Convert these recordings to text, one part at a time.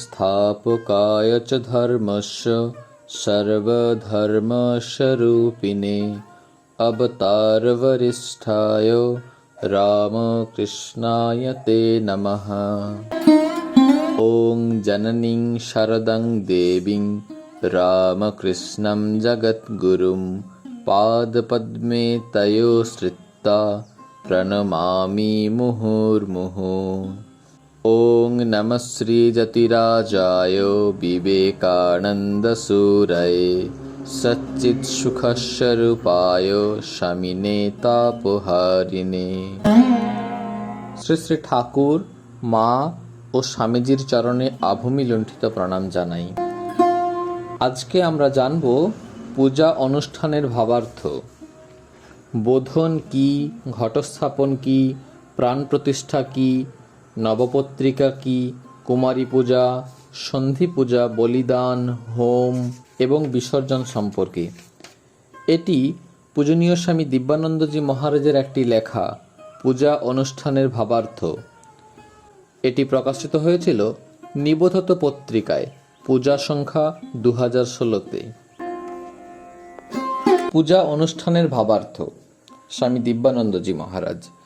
स्थापकाय च धर्मस्य सर्वधर्मस्वरूपिणे अवतारवरिष्ठाय रामकृष्णाय ते नमः ॐ जननीं शरदं देवीं रामकृष्णं जगद्गुरुं पादपद्मे तयोश्रित्ता प्रणमामि मुहुर्मुहुः ॐ नमः श्रीजतिराजाय विवेकानन्दसूरये सच्चित्सुखस्वरूपाय शमिने তাপহারিণে শ্রী শ্রী ঠাকুর মা ও স্বামীজির চরণে আভূমি লুণ্ঠিত প্রণাম জানাই আজকে আমরা জানব পূজা অনুষ্ঠানের ভাবার্থ বোধন কি ঘটস্থাপন কি প্রাণ প্রতিষ্ঠা কি নবপত্রিকা কি, কুমারী পূজা, সন্ধি পূজা, বলিদান, হোম এবং বিসর্জন সম্পর্কে। এটি পূজনীয় স্বামী দিব্যানন্দজি মহারাজের একটি লেখা, পূজা অনুষ্ঠানের ভাবার্থ। এটি প্রকাশিত হয়েছিল নিবোধত পত্রিকায়, পূজা সংখ্যা দু হাজার ষোলোতে। পূজা অনুষ্ঠানের ভাবার্থ, স্বামী দিব্যানন্দজি মহারাজ।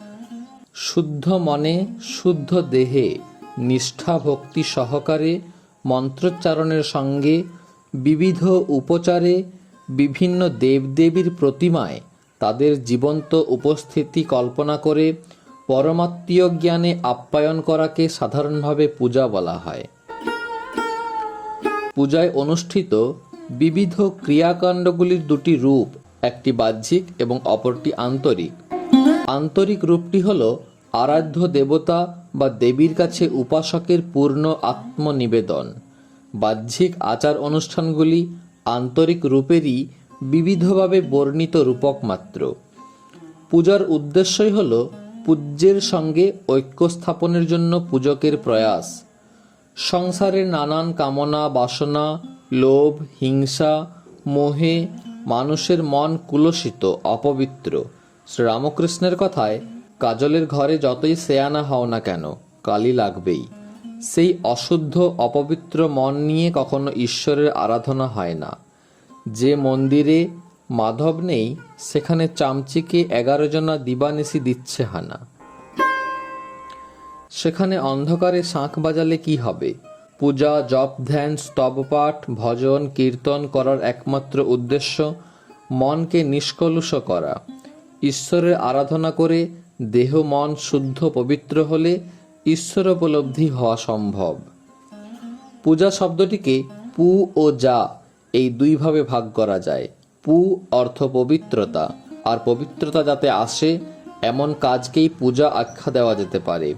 শুদ্ধ মনে, শুদ্ধ দেহে, নিষ্ঠা ভক্তি সহকারে, মন্ত্রোচ্চারণের সঙ্গে, বিবিধ উপচারে, বিভিন্ন দেবদেবীর প্রতিমায় তাদের জীবন্ত উপস্থিতি কল্পনা করে পরমাত্মীয় জ্ঞানে আপ্যায়ন করাকে সাধারণভাবে পূজা বলা হয়। পূজায় অনুষ্ঠিত বিবিধ ক্রিয়াকাণ্ডগুলির দুটি রূপ, একটি বাহ্যিক এবং অপরটি আন্তরিক। আন্তরিক রূপটি হল আরাধ্য দেবতা বা দেবীর কাছে উপাসকের পূর্ণ আত্মনিবেদন। বাহ্যিক আচার অনুষ্ঠানগুলি আন্তরিক রূপেরই বিবিধভাবে বর্ণিত রূপক মাত্র। পূজার উদ্দেশ্যই হল পূজ্যের সঙ্গে ঐক্য স্থাপনের জন্য পূজকের প্রয়াস। সংসারের নানান কামনা, বাসনা, লোভ, হিংসা, মোহে মানুষের মন কুলসিত, অপবিত্র। শ্রীরামকৃষ্ণের কথায়, কাজলের ঘরে যতই সেয়ানা হও না কেন কালি লাগবেই। সেই অশুদ্ধ, অপবিত্র মন নিয়ে কখনো ঈশ্বরের আরাধনা হয় না। যে মন্দিরে মাধব নেই, সেখানে চামচিকে এগারো জনা দিবানিসি দিচ্ছে হানা। সেখানে অন্ধকারে শাঁখ বাজালে কি হবে? পূজা, জপ, ধ্যান স্তবপাঠ ভজন, কীর্তন করার একমাত্র উদ্দেশ্য, মনকে নিষ্কলুষ করা। ঈশ্বরের আরাধনা করে দেহ, মন শুদ্ধ, পবিত্র হলে ঈশ্বর উপলব্ধি হওয়া সম্ভব। পূজা শব্দটিকে পু ও যা এই দুইভাবে ভাগ করা যায়। পু অর্থ পবিত্রতা, আর পবিত্রতা যাতে আসে, এমন কাজকেই পূজা আখ্যা দেওয়া যেতে পারে।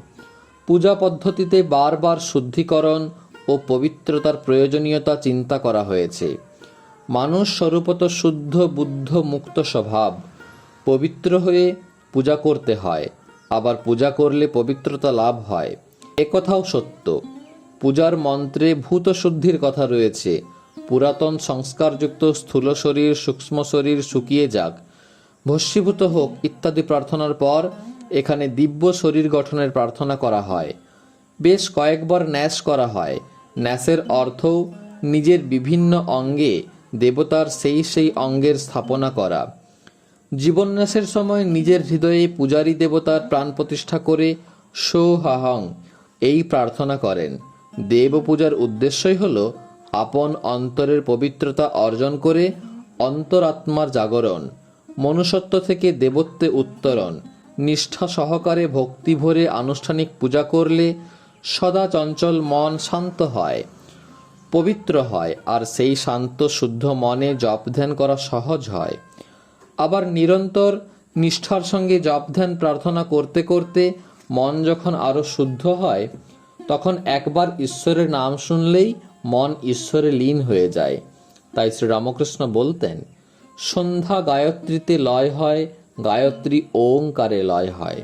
পূজা পদ্ধতিতে বারবার শুদ্ধিকরণ ও পবিত্রতার প্রয়োজনীয়তা চিন্তা করা হয়েছে। মানুষ স্বরূপত শুদ্ধ, বুদ্ধ, মুক্ত স্বভাব পবিত্র হয়ে পূজা করতে হয়, আবার পূজা করলে পবিত্রতা লাভ হয়। একথাও সত্য। পূজার মন্ত্রে ভূত শুদ্ধির কথা রয়েছে। পুরাতন সংস্কারযুক্ত স্থূল শরীর, সূক্ষ্ম শরীর শুকিয়ে যাক। ভস্মীভূত হোক ইত্যাদি প্রার্থনার পর এখানে দিব্য শরীর গঠনের প্রার্থনা করা হয়। বেশ কয়েকবার ন্যাস করা হয়। ন্যাসের অর্থও নিজের বিভিন্ন অঙ্গে দেবতার সেই সেই অঙ্গের স্থাপনা করা। জীবন্যাসের সময় নিজের হৃদয়ে পূজারী দেবতার প্রাণ প্রতিষ্ঠা করে সোহাহং এই প্রার্থনা করেন। দেব পূজার উদ্দেশ্যই হল আপন অন্তরের পবিত্রতা অর্জন করে অন্তরাত্মার জাগরণ, মনুষ্যত্ব থেকে দেবত্বে উত্তরণ, নিষ্ঠা সহকারে ভক্তি ভরে আনুষ্ঠানিক পূজা করলে সদা চঞ্চল মন শান্ত হয়, পবিত্র হয় আর সেই শান্ত শুদ্ধ মনে জপ ধ্যান করা সহজ হয়। আবার নিরন্তর নিষ্ঠার সঙ্গে জপ ধ্যান প্রার্থনা করতে করতে মন যখন আরও শুদ্ধ হয়, তখন একবার ঈশ্বরের নাম শুনলেই মন ঈশ্বরে লীন হয়ে যায়। তাই শ্রীরামকৃষ্ণ বলতেন, সন্ধ্যা গায়ত্রীতে লয় হয়, গায়ত্রী ওঙ্কারে লয় হয়।